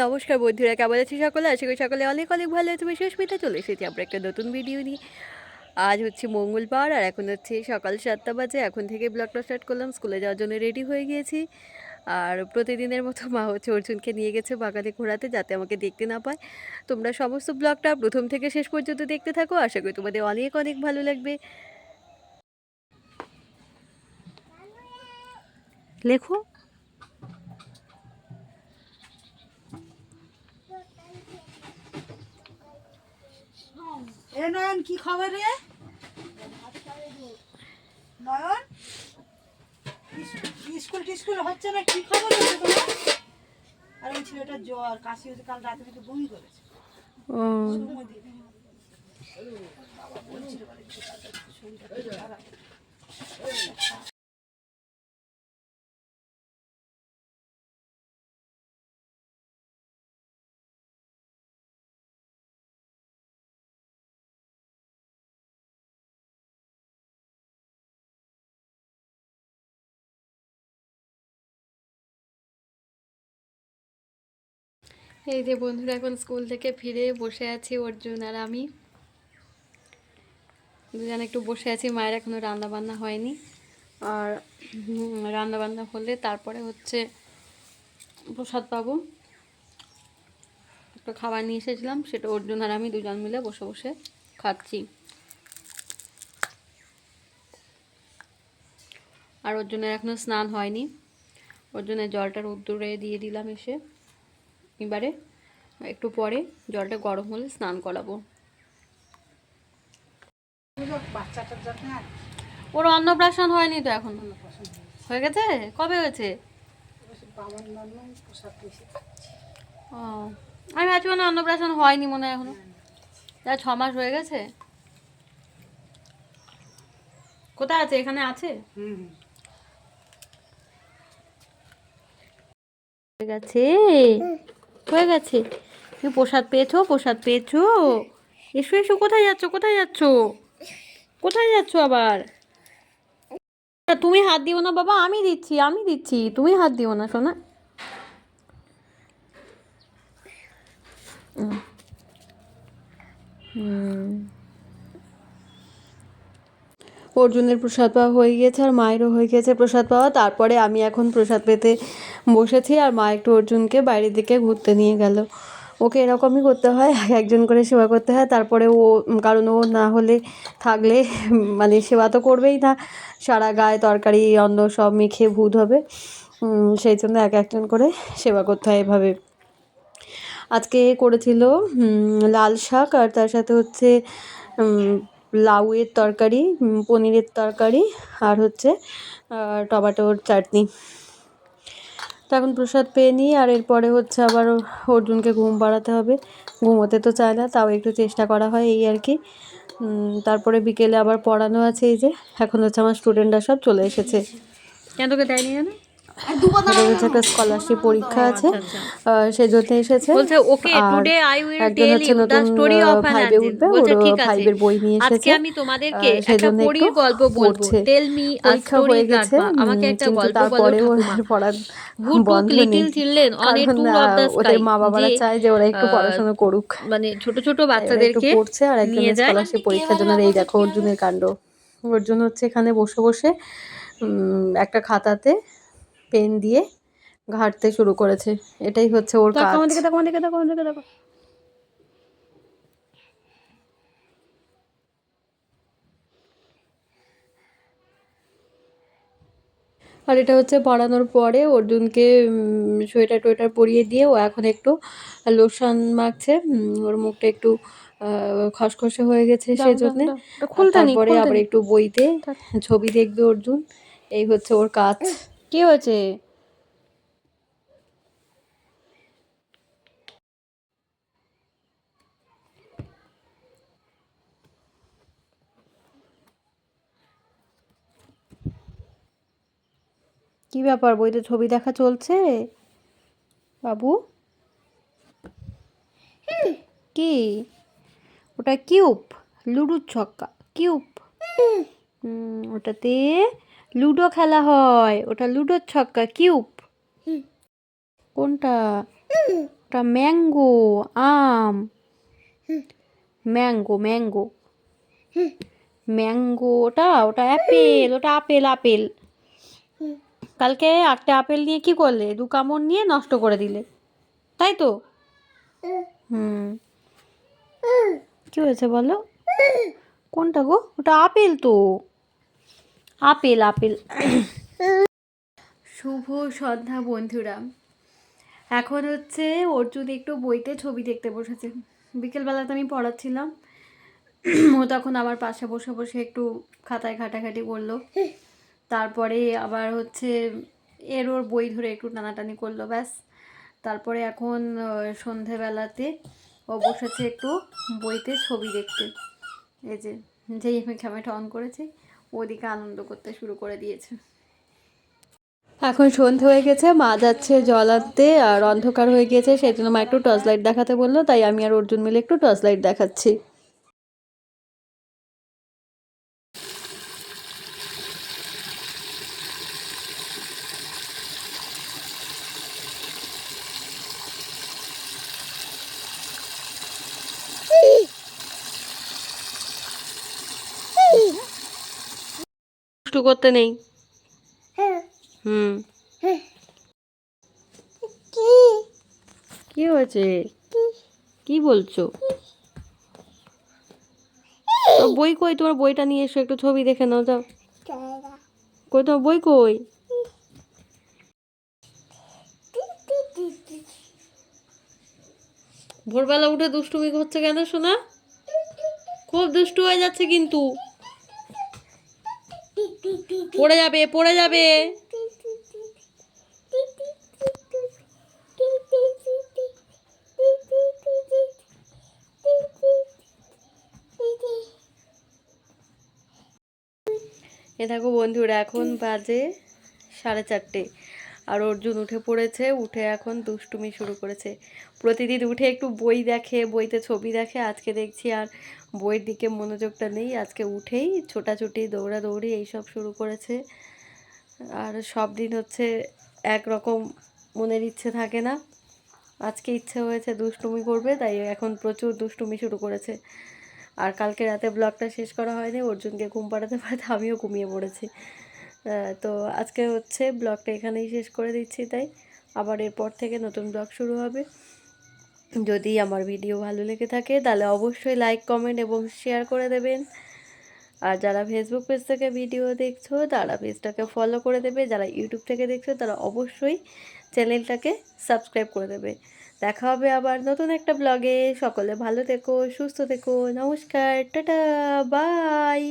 নমস্কার বন্ধুরা, কেমন আছি সকলে? আশা করি সকলে অনেক অনেক ভালো আছে তুমি সুস্মিতা, চলে এসেছি আমরা একটা নতুন ভিডিও নিয়ে। আজ হচ্ছে মঙ্গলবার আর এখন হচ্ছে সকাল সাতটা বাজে। এখন থেকে ব্লগটা স্টার্ট করলাম। স্কুলে যাওয়ার জন্য রেডি হয়ে গিয়েছি। আর প্রতিদিনের মতো মা হচ্ছে অর্জুনকে নিয়ে গেছে বাগানে ঘোরাতে যাতে আমাকে দেখতে না পায়। তোমরা সমস্ত ব্লগটা প্রথম থেকে শেষ পর্যন্ত দেখতে থাকো। আশা করি তোমাদের অনেক অনেক ভালো লাগবে। লেখো। এ নয়ন কি খবর রে? নয়ন? স্কুল টিস্কুল হচ্ছে না? কি খবর হচ্ছে তোমার আর ওই ছেলেটার জ্বর কাশি হচ্ছে কাল রাতে নাকি বমি করেছে। ও। এই যে বন্ধুরা এখন স্কুল থেকে ফিরে বসে আছি অর্জুন আর আমি। দুজন একটু বসে আছি, মায়ের এখনও রান্না বান্না হয়নি। আর রান্না বান্না হলে তারপরে হচ্ছে প্রসাদ পাবো একটা খাবার নিয়ে এসেছিলাম, সেটা অর্জুন আর আমি দুজন মিলে বসে বসে খাচ্ছি। আর অর্জুনের এখনও স্নান হয়নি। অর্জুনের জলটা রোদ্দুরে দিয়ে দিলাম এসে। এবারে একটু পরে জলটা গরম হলে স্নান করাবো। ওর অন্নপ্রাশন হয়নি তো এখন? হয়ে গেছে? কবে হয়েছে? ও, আমি ভাবছি মানে অন্নপ্রাশন হয়নি মনে হয় এখনও। যা ছ মাস হয়ে গেছে। কোথায় আছে? এখানে আছে? গেছে। হয়ে গেছে। তুমি প্রসাদ পেয়েছ প্রসাদ পেয়েছ। এসো এসো, কোথায় যাচ্ছ কোথায় যাচ্ছ? কোথায় যাচ্ছ আবার? তুমি হাত দিও না বাবা, আমি দিচ্ছি আমি দিচ্ছি। তুমি হাত দিও না, সোনা। অর্জুনের প্রসাদ পাওয়া হয়ে গেছে, আর মায়েরও হয়ে গেছে প্রসাদ পাওয়া। তারপরে আমি এখন প্রসাদ পেতে বসেছি আর মা একটু অর্জুনকে বাইরের দিকে ঘুরতে নিয়ে গেল। ওকে এরকমই করতে হয় একজন করে সেবা করতে হয়। তারপরে ও, কারণ ও না হলে থাকলে মানে সেবা তো করবেই না। সারা গায়ে তরকারি, অন্ন সব মেখে ভূত হবে। সেই জন্য এক একজন করে সেবা করতে হয় এভাবে। আজকে করেছিল লাল শাক আর তার সাথে হচ্ছে লাউয়ের তরকারি পনিরের তরকারি আর হচ্ছে টমেটোর চাটনি। তো এখন প্রসাদ পেয়ে নিই, আর এরপরে হচ্ছে আবার অর্জুনকে ঘুম পাড়াতে হবে। ঘুমোতে তো চায় না, তাও একটু চেষ্টা করা হয় এই আর কি। তারপরে বিকেলে আবার পড়ানো আছে এই যে, এখন হচ্ছে আমার স্টুডেন্টরা সব চলে এসেছে। কেন তোকে দেয়নি জানো? একটা স্কলারশিপ পরীক্ষা আছে। আহ, সেই এসেছে। বলছে okay today I will tell you the story of an angel বলছে ঠিক আছে। বই নিয়ে আজকে আমি তোমাদেরকে একটা পরীর গল্প বলব। টেল মি আ স্টোরি গেছে। আমাকে একটা গল্প বলো বন্ধ a কারণ tour of ওদের মা বাবারা চায় যে ওরা একটু পড়াশোনা করুক। মানে ছোট ছোট বাচ্চাদেরকে পড়ছে আর নিয়ে স্কলারশিপ পরীক্ষার জন্য এই দেখো অর্জুনের কাণ্ড। অর্জুন হচ্ছে এখানে বসে বসে উম, একটা খাতাতে পেন দিয়ে ঘাঁটতে শুরু করেছে। এটাই হচ্ছে ওর কাজ। দেখো দেখো দেখো দেখো দেখো। আর এটা হচ্ছে পড়ানোর পরে অর্জুনকে সোয়েটার টোয়েটার পরিয়ে দিয়ে ও এখন একটু লোশন মাখছে। ওর মুখটা একটু আহ, খসখসে হয়ে গেছে সেই জন্য তারপরে আবার একটু বইতে ছবি দেখবে অর্জুন। এই হচ্ছে ওর কাজ। কি হয়েছে? কি ব্যাপার? বইতে ছবি দেখা চলছে? বাবু? কি? ওটা কিউব লুডোর ছক্কা কিউব। হুম, ওটাতে লুডো খেলা হয়। ওটা লুডোর ছক্কা কিউব। কোনটা? ওটা ম্যাঙ্গো আম। Mango mango. ম্যাঙ্গো ওটা ওটা অ্যাপেল ওটা আপেল আপেল। কালকে একটা আপেল নিয়ে কি করলে? দু কামড় নিয়ে নষ্ট করে দিলে। তাই তো? হুম। কি হয়েছে বলো? কোনটা গো? ওটা আপেল তো। Apple apple. শুভ সন্ধ্যা, বন্ধুরা। এখন হচ্ছে অর্জুন একটু বইতে ছবি দেখতে বসেছে। বিকেলবেলাতে আমি পড়াচ্ছিলাম। ও তখন আমার পাশে বসে বসে একটু খাতায় ঘাটাঘাটি করল। তারপরে আবার হচ্ছে এর ওর বই ধরে একটু টানাটানি করল, ব্যাস। তারপরে এখন সন্ধেবেলাতে ও বসেছে একটু বইতে ছবি দেখতে। এই যে, যেই আমি ক্যামেরাটা অন করেছি। ওদিকে আনন্দ করতে শুরু করে দিয়েছে। এখন সন্ধে হয়ে গেছে, মা যাচ্ছে জল আনতে আর অন্ধকার হয়ে গিয়েছে, সেই জন্য মা একটু টর্চ লাইট দেখাতে বলল, তাই আমি আর অর্জুন মিলে একটু টর্চ লাইট দেখাচ্ছি। দুষ্টু করতে নেই। হুম। কি? হয়েছে? কি? বলছো? বই কই? তোমার বইটা নিয়ে এসো একটু ছবি দেখে নাও যাও। কই? তোমার বই কই? ভোরবেলা উঠে দুষ্টুমি করছে কেন শোনা খুব দুষ্টু হয়ে যাচ্ছে কিন্তু। পড়ে যাবে পড়ে যাবে। এ দেখো বন্ধুরা এখন বাজে সাড়ে চারটে। আর অর্জুন উঠে পড়েছে, উঠে এখন দুষ্টুমি শুরু করেছে। প্রতিদিন উঠে একটু বই দেখে, বইতে ছবি দেখে, আজকে দেখছি আর বইয়ের দিকে মনোযোগটা নেই, আজকে উঠেই ছোটাছুটি, দৌড়াদৌড়ি এইসব শুরু করেছে। আর সব দিন হচ্ছে একরকম মনের ইচ্ছে থাকে না। আজকে ইচ্ছে হয়েছে দুষ্টুমি করবে, তাই এখন প্রচুর দুষ্টুমি শুরু করেছে। আর কালকে রাতে ব্লগটা শেষ করা হয়নি, অর্জুনকে ঘুম পাড়াতে পাড়াতে আমিও ঘুমিয়ে পড়েছি। তো আজকে হচ্ছে ব্লগটা এখানেই শেষ করে দিচ্ছি তাই। আবার এরপর থেকে নতুন ব্লগ শুরু হবে। যদি আমার ভিডিও ভালো লেগে থাকে, তাহলে অবশ্যই লাইক কমেন্ট এবং শেয়ার করে দেবেন। আর যারা ফেসবুক পেজ থেকে ভিডিও দেখছ, তারা পেজটাকে ফলো করে দেবে। যারা ইউটিউব থেকে দেখছ, তারা অবশ্যই চ্যানেলটাকে সাবস্ক্রাইব করে দেবে। দেখা হবে আবার নতুন একটা ব্লগে। সকলে ভালো থেকো, সুস্থ থেকো। নমস্কার, টাটা বাই